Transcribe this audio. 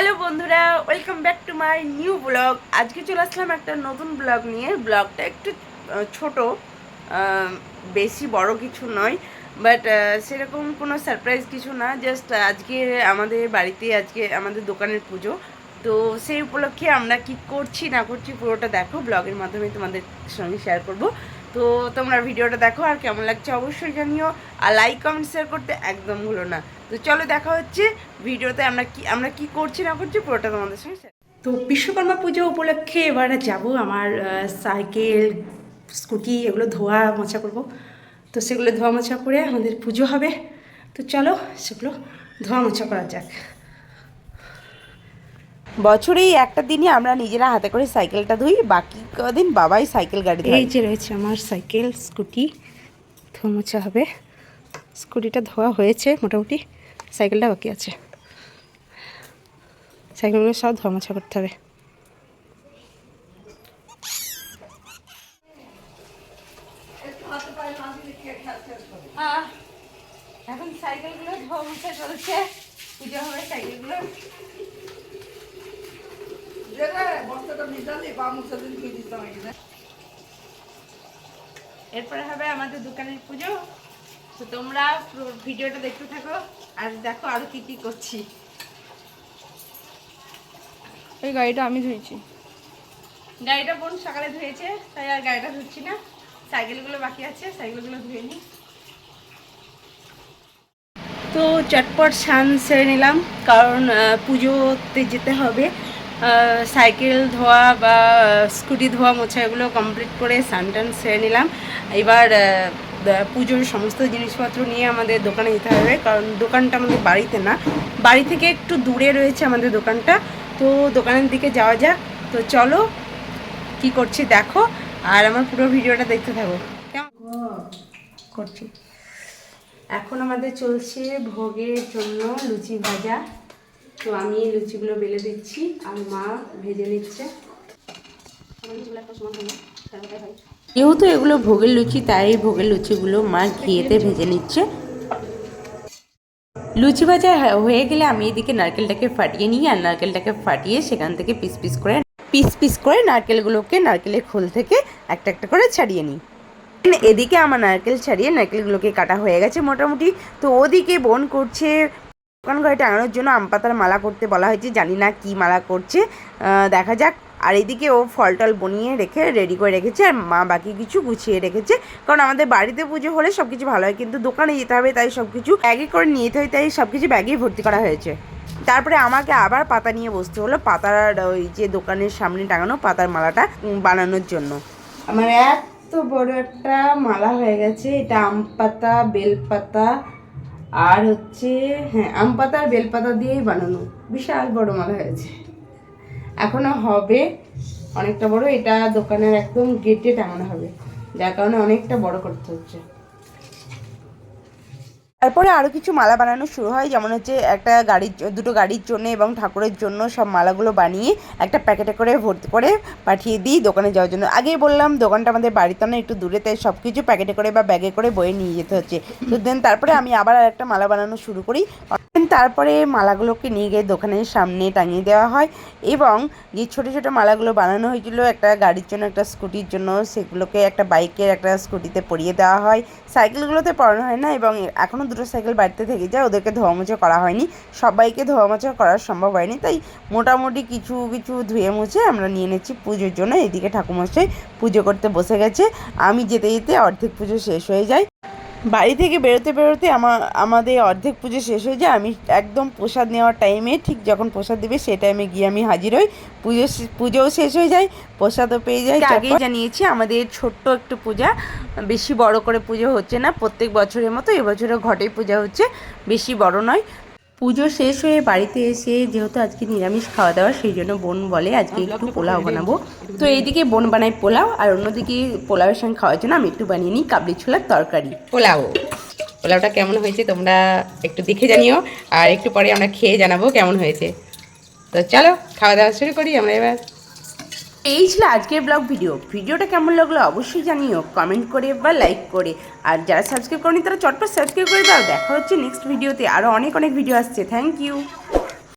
Hello বন্ধুরা welcome back to my new blog আজকে চলে আসলাম একটা নতুন ব্লগ নিয়ে। ব্লগটা একটু ছোট বেশি বড় কিছু নয় বাট সেরকম কোনো সারপ্রাইজ কিছু না। জাস্ট আজকে আমাদের বাড়িতে আজকে আমাদের দোকানের পুজো। তো সেই উপলক্ষে আমরা কি করছি না করছি পুরোটা দেখো। ব্লগের মাধ্যমে তোমাদের সঙ্গে শেয়ার করব। তো তোমরা ভিডিওটা দেখো আর কেমন লাগছে অবশ্যই জানিও। আর লাইক কমেন্ট শেয়ার করতে একদম ভুলো না। তো চলো দেখা হচ্ছে ভিডিওতে আমরা কি আমরা কি করছি, না করছি, পুরোটা তোমাদের সঙ্গে তো বিশ্বকর্মা পুজো উপলক্ষে এবার যাব আমার সাইকেল, স্কুটি, এগুলো ধোয়া মোছা করব। তো সেগুলো ধোয়া মোছা করে আমাদের পুজো হবে। তো চলো সেগুলো ধোয়া মোছা করা যাক। বছরে এই একটা দিনই আমরা নিজেরা হাতে করে সাইকেলটা ধুই বাকি কদিন বাবাই সাইকেল গাড়ি এই যে রয়েছে আমার সাইকেল স্কুটি ধোয়া হবে। স্কুটিটা ধোয়া হয়েছে মোটামুটি সাইকেলটা বাকি আছে। সাইকেলগুলো সব ধোয়ামোছা করতে হবে। এখন সাইকেলগুলো ধোয়া মোছা চলছে পুজো হবে সাইকেলগুলো। এরপরে হবে আমাদের দোকানের পুজো। তো তোমরা ভিডিওটা দেখতে থাকো আর দেখো আরও কি কি করছি। এই গাড়িটা আমি ধুয়েছি। গাড়িটা বোন সকালে ধুয়েছে তাই আর গাড়িটা ধুচ্ছি না। সাইকেলগুলো বাকি আছে সাইকেলগুলো ধুয়ে নিই। তো চটপট স্নান সেরে নিলাম কারণ আহ, পুজোতে যেতে হবে। সাইকেল ধোয়া বা স্কুটি ধোয়া মোছা এগুলো কমপ্লিট করে স্নান টান সেরে নিলাম। এবার পুজোর সমস্ত জিনিসপত্র নিয়ে আমাদের দোকানে যেতে হবে কারণ দোকানটা আমাদের বাড়িতে না। বাড়ি থেকে একটু দূরে রয়েছে আমাদের দোকানটা তো দোকানের দিকে যাওয়া যাক। তো চলো কি করছি দেখো আর আমার পুরো ভিডিওটা দেখতে থাকো। কেমন? করছি। এখন আমাদের চলছে ভোগের জন্য লুচি ভাজা। তো আমি লুচিগুলো বেলে দিচ্ছি আর মা ভেজে নিচ্ছে। যেহেতু এগুলো ভোগের লুচি, তাই ভোগের লুচিগুলো মা ঘিয়েতে ভেজে নিচ্ছে। লুচি ভাজা হয়ে গেলে আমি এদিকে নারকেলটাকে ফাটিয়ে নিই আর নারকেলটাকে ফাটিয়ে সেখান থেকে পিস পিস করে, পিস পিস করে নারকেলগুলোকে নারকেলের খোল থেকে একটা একটা করে ছাড়িয়ে নিই। এদিকে আমার নারকেল ছাড়িয়ে নারকেলগুলোকে কাটা হয়ে গেছে মোটামুটি। তো ওদিকে বোন করছে দোকান ঘরে টাঙানোর জন্য আম পাতার মালা করতে বলা হয়েছে, জানি না কি মালা করছে। দেখা যাক। আর এদিকে ও ফল টল বনিয়ে রেখে রেডি করে রেখেছে আর মা বাকি কিছু গুছিয়ে রেখেছে। কারণ আমাদের বাড়িতে পুজো হলে সব কিছু ভালো হয়, কিন্তু দোকানে যেতে হবে, তাই সব কিছু ব্যাগে করে নিয়ে যেতে হয়, তাই সব কিছু ব্যাগেই ভর্তি করা হয়েছে। তারপরে আমাকে আবার পাতা নিয়ে বসতে হলো, পাতার ওই যে দোকানের সামনে টাঙানো পাতার মালাটা বানানোর জন্য। আমার এত বড় একটা মালা হয়ে গেছে, এটা আম পাতা বেলপাতা আর হচ্ছে হ্যাঁ আম পাতা আর বেলপাতা দিয়েই বানানো। বিশাল বড় মালা হয়েছে। এখনও হবে, অনেকটা বড়, এটা দোকানের একদম গেটে টাঙানো হবে। যার কারণে অনেকটা বড় করতে হচ্ছে। তারপরে আরও কিছু মালা বানানো শুরু হয়, যেমন হচ্ছে একটা গাড়ির দুটো গাড়ির জন্য এবং ঠাকুরের জন্য সব মালাগুলো বানিয়ে একটা প্যাকেটে করে ভর্তি করে পাঠিয়ে দিই দোকানে যাওয়ার জন্য। আগেই বললাম, দোকানটা আমাদের বাড়িতে না, একটু দূরে, তাই সব কিছু প্যাকেটে করে বা ব্যাগে করে বয়ে নিয়ে যেতে হচ্ছে। তো দেন তারপরে আমি আবার একটা মালা বানানো শুরু করি। তারপরে মালাগুলোকে নিয়ে গিয়ে দোকানের সামনে টাঙিয়ে দেওয়া হয় এবং যে ছোটো ছোটো মালাগুলো বানানো হয়েছিল, একটা গাড়ির জন্য, একটা স্কুটির জন্য, সেগুলোকে একটা বাইকের একটা স্কুটিতে পরিয়ে দেওয়া হয়। সাইকেলগুলোতে পরানো হয় না এবং এখনও দুটো সাইকেল বাড়িতে থেকে যায়, ওদেরকে ধোয়া মোছা করা হয়নি। সবাইকে ধোয়া মোছা করা সম্ভব হয়নি, তাই মোটামুটি কিছু কিছু ধুয়ে মুছে আমরা নিয়ে নিচ্ছি পুজোর জন্য। এদিকে ঠাকুমশাই পুজো করতে বসে গেছে। আমি যেতে যেতে অর্ধেক পুজো শেষ হয়ে যায়। বাড়ি থেকে বেরোতে বেরোতে আমার আমাদের অর্ধেক পুজো শেষ হয়ে যায় আমি একদম প্রসাদ নেওয়ার টাইমে ঠিক যখন প্রসাদ দেবে সেই টাইমে গিয়ে আমি হাজির হই। পুজো পুজোও শেষ হয়ে যায় প্রসাদও পেয়ে যায় আগেই জানিয়েছি আমাদের ছোট্ট একটু পূজা বেশি বড় করে পুজো হচ্ছে না প্রত্যেক বছরের মতো এবছরও ঘটে পূজা হচ্ছে বেশি বড় নয়। পুজো শেষ হয়ে বাড়িতে এসে যেহেতু আজকে নিরামিষ খাওয়া দাওয়া, সেই জন্য বোন বলে আজকে একটু পোলাও বানাবো। তো এইদিকে বোন বানায় পোলাও, আর অন্যদিকে পোলাওয়ের সঙ্গে খাওয়ার জন্য আমি একটু বানিয়ে নিই কাবলি ছোলার তরকারি। পোলাও। পোলাওটা কেমন হয়েছে তোমরা একটু দেখে জানিও, আর একটু পরে আমরা খেয়ে জানাব কেমন হয়েছে। তো চলো, খাওয়া দাওয়া শুরু করি আমরা এবার। এই ছিল আজকের ব্লগ ভিডিও। ভিডিওটা কেমন লাগল অবশ্যই জানিও। কমেন্ট করে বা লাইক করে। আর যারা সাবস্ক্রাইব করেনি তারা চটপট সাবস্ক্রাইব করে দাও। দেখা হচ্ছে নেক্সট ভিডিওতে। আরও অনেক অনেক ভিডিও আসছে। Thank you